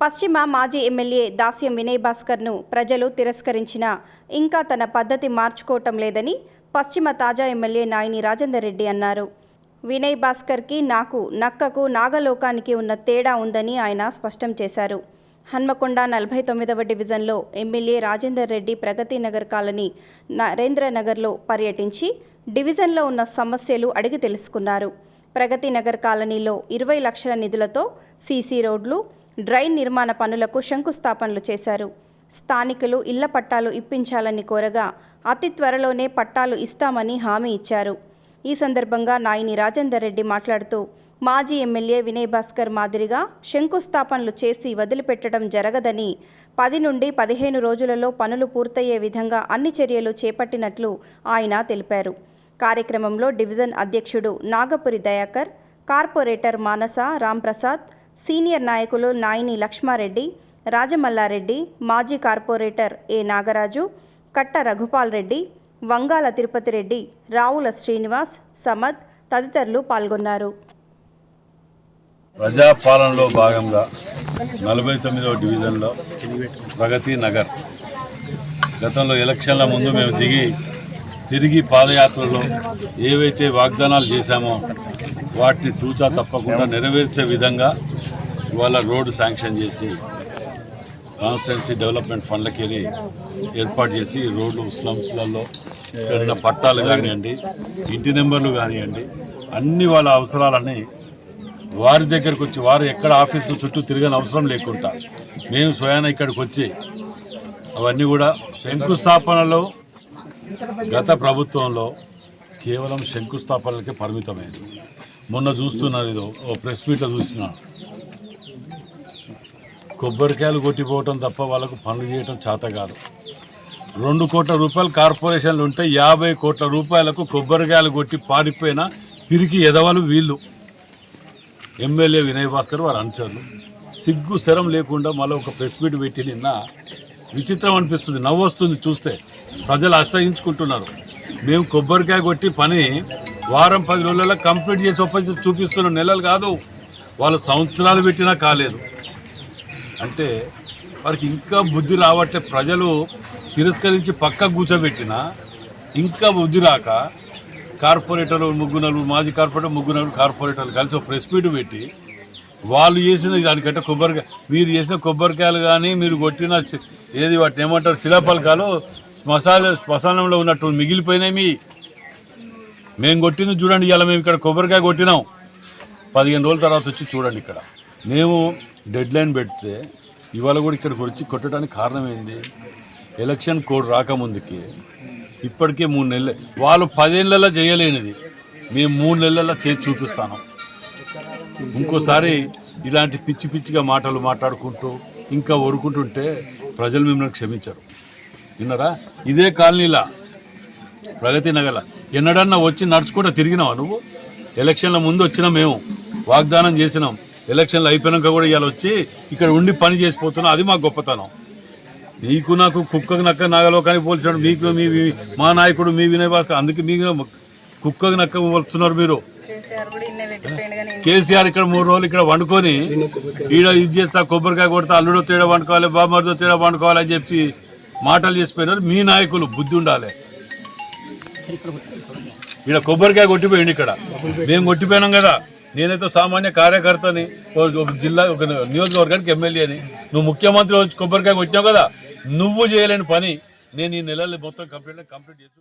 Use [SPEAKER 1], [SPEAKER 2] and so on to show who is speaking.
[SPEAKER 1] పశ్చిమ మాజీ ఎమ్మెల్యే దాస్యం వినయ్ భాస్కర్ను ప్రజలు తిరస్కరించినా ఇంకా తన పద్ధతి మార్చుకోవటం లేదని పశ్చిమ తాజా ఎమ్మెల్యే నాయని రాజేందర్ రెడ్డి అన్నారు. వినయ్ భాస్కర్కి నాకు నక్కకు నాగలోకానికి ఉన్న తేడా ఉందని ఆయన స్పష్టం చేశారు. హన్మకొండ నలభై తొమ్మిదవ డివిజన్లో ఎమ్మెల్యే రాజేందర్ రెడ్డి ప్రగతి నగర్ కాలనీ నరేంద్ర నగర్లో పర్యటించి డివిజన్లో ఉన్న సమస్యలు అడిగి తెలుసుకున్నారు. ప్రగతి నగర్ కాలనీలో ఇరవై లక్షల నిధులతో సీసీ రోడ్లు డ్రైన్ నిర్మాణ పనులకు శంకుస్థాపనలు చేశారు. స్థానికులు ఇళ్ళ పట్టాలు ఇప్పించాలని కోరగా అతి త్వరలోనే పట్టాలు ఇస్తామని హామీ ఇచ్చారు. ఈ సందర్భంగా నాయని రాజేందర్ రెడ్డి మాట్లాడుతూ మాజీ ఎమ్మెల్యే వినయ్ భాస్కర్ మాదిరిగా శంకుస్థాపనలు చేసి వదిలిపెట్టడం జరగదని పది నుండి పదిహేను రోజులలో పనులు పూర్తయ్యే విధంగా అన్ని చర్యలు చేపట్టినట్లు ఆయన తెలిపారు. కార్యక్రమంలో డివిజన్ అధ్యక్షుడు నాగపురి దయాకర్ కార్పొరేటర్ మానస రాంప్రసాద్ సీనియర్ నాయకులు నాయిని లక్ష్మారెడ్డి రాజమల్లారెడ్డి మాజీ కార్పొరేటర్ ఏ నాగరాజు కట్ట రఘుపాల్ రెడ్డి వంగాల తిరుపతి రెడ్డి రావుల శ్రీనివాస్ సమద్ తదితరులు పాల్గొన్నారు.
[SPEAKER 2] ప్రజాపాలనలో భాగంగా నలభై తొమ్మిదవ డివిజన్లో ప్రగతి నగర్. గతంలో ఎలక్షన్ల ముందు మేము దిగి తిరిగి పాదయాత్రలో ఏవైతే వాగ్దానాలు చేశామో వాటిని తూచా తప్పకుండా నెరవేర్చే విధంగా ఇవాళ రోడ్డు శాంక్షన్ చేసి కాన్స్టిట్యున్సీ డెవలప్మెంట్ ఫండ్లకి వెళ్ళి ఏర్పాటు చేసి రోడ్లు స్లమ్స్లలో పెరిగిన పట్టాలు కానివ్వండి ఇంటి నెంబర్లు కానివ్వండి అన్ని వాళ్ళ అవసరాలన్నీ వారి దగ్గరకు వచ్చి వారు ఎక్కడ ఆఫీసులు చుట్టూ తిరగని అవసరం లేకుండా మేము స్వయాన ఇక్కడికి వచ్చి అవన్నీ కూడా శంకుస్థాపనలో గత ప్రభుత్వంలో కేవలం శంకుస్థాపనలకే పరిమితమైంది. మొన్న చూస్తున్నారు ఇది ఓ ప్రెస్ మీట్లో చూస్తున్నాను కొబ్బరికాయలు కొట్టిపోవటం తప్ప వాళ్ళకు పనులు చేయటం చేత కాదు. రెండు కోట్ల రూపాయలు కార్పొరేషన్లు ఉంటే యాభై కోట్ల రూపాయలకు కొబ్బరికాయలు కొట్టి పారిపోయిన పిరికి ఎదవలు వీళ్ళు. ఎమ్మెల్యే వినయ్ భాస్కర్ వారు అనుచరులు. సిగ్గు శరం లేకుండా మళ్ళీ ఒక ప్రెస్ మీట్ పెట్టి నిన్న విచిత్రం అనిపిస్తుంది. నవ్వు వస్తుంది చూస్తే. ప్రజలు అసహించుకుంటున్నారు. మేము కొబ్బరికాయ కొట్టి పని వారం పది రోజులలో కంప్లీట్ చేసి ఒప్పందం చూపిస్తున్న నెలలు కాదు. వాళ్ళు సంవత్సరాలు పెట్టినా కాలేదు. అంటే వారికి ఇంకా బుద్ధి రావట్లే. ప్రజలు తిరస్కరించి పక్క కూర్చోబెట్టినా ఇంకా బుద్ధి రాక కార్పొరేటర్లు ముగ్గురు మాజీ కార్పొరేటర్ ముగ్గురు కార్పొరేటర్లు కలిసి ఒక ప్రెస్ మీట్ పెట్టి వాళ్ళు చేసిన దానికంటే కొబ్బరికాయ మీరు చేసిన కొబ్బరికాయలు కానీ మీరు కొట్టిన ఏది వాటిని ఏమంటారు శిలాపలకాలు శ్మశాన శ్మశానంలో ఉన్నట్టు మిగిలిపోయినాయి మీ. మేము కొట్టింది చూడండి ఇవాళ మేము ఇక్కడ కొబ్బరికాయ కొట్టినాం. పదిహేను రోజుల తర్వాత వచ్చి చూడండి ఇక్కడ. మేము డెడ్ లైన్ పెడితే ఇవాళ కూడా ఇక్కడికి వచ్చి కొట్టడానికి కారణం ఏంది ఎలక్షన్ కోడ్ రాకముందుకి ఇప్పటికే మూడు నెలలు. వాళ్ళు పదేళ్ళలో చేయలేనిది. మేము మూడు నెలల్లో చేసి చూపిస్తాను. ఇంకోసారి ఇలాంటి పిచ్చి పిచ్చిగా మాటలు మాట్లాడుకుంటూ ఇంకా ఒరుకుంటుంటే ప్రజలు మిమ్మల్ని క్షమించరు. విన్నారా? ఇదే కాలనీలా ప్రగతి నగల ఎన్నడన్నా వచ్చి నడుచుకుంటూ తిరిగినావా నువ్వు? ఎలక్షన్ల ముందు వచ్చినా మేము వాగ్దానం చేసినాం. ఎలక్షన్లు అయిపోయినాక కూడా ఇవాళ వచ్చి ఇక్కడ ఉండి పని చేసిపోతున్నాం అది మా గొప్పతనం. నీకు నాకు కుక్కకు నక్క నాగలోకానికి పోల్చాడు మీకు మీ మీ- నాయకుడు మీ వినయ్ భాస్కర్ అందుకే మీకు కుక్కకు నక్క పోల్చున్నారు మీరు.
[SPEAKER 3] కేసీఆర్
[SPEAKER 2] ఇక్కడ మూడు రోజులు ఇక్కడ వండుకొని ఈడ ఇది చేస్తా కొబ్బరికాయ కొడతా అల్లుడో తేడా వండుకోవాలి బామ్మడితో తేడా వండుకోవాలి అని చెప్పి మాటలు చేసిపోయినారు. మీ నాయకులు బుద్ధి ఉండాలి. ఈడ కొబ్బరికాయ కొట్టిపోయింది ఇక్కడ. మేము కొట్టిపోయినాం కదా. నేనైతే సామాన్య కార్యకర్తని ఒక జిల్లా ఒక నియోజకవర్గానికి ఎమ్మెల్యేని నువ్వు ముఖ్యమంత్రి వచ్చి కొబ్బరికాయ కొట్టావు కదా నువ్వు చేయలేని పని. నేను ఈ నెలలు మొత్తం కంప్లీట్ కంప్లీట్ చేసి